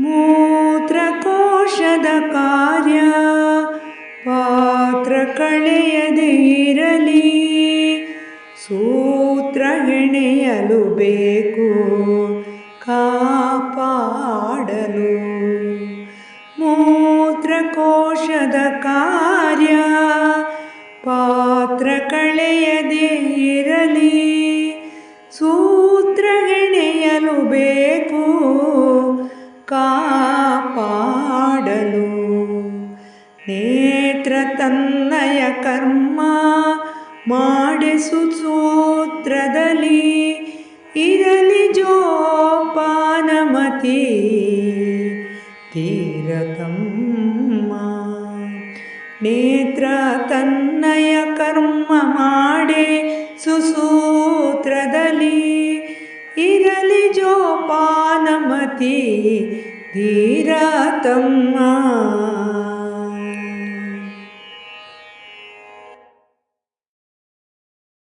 ಮೂತ್ರಕೋಶದ ಕಾರ್ಯ ಪಾತ್ರ ಕಳೆಯದೇ ಇರಲಿ. ಸೂತ್ರ ಹೆಣೆಯಲು ಬೇಕು, ಕಾಪಾಡಲು. ಮೂತ್ರಕೋಶದ ಕಾರ್ಯ ಪಾತ್ರ ಕಳೆಯದೇ ಇರಲಿ. ಸೂತ್ರ ಹೆಣೆಯಲು ಬೇಕು ಕಾಪಾಡಲು. ನೇತ್ರ ತನ್ನಯ ಕರ್ಮ ಮಾಡಿಸು ಸೂತ್ರದಲ್ಲಿ. ಇರಲಿ ಜೋಪಾನಮತಿ ತೀರತಮ್ಮ ನೇತ್ರ ತನ್ನಯ ಕರ್ಮ ಮಾಡೆ ಸುಸೂತ್ರದಲ್ಲಿ. ಇರಲಿ ಜೋಪಾನಮತಿ ధీరాతమ్మా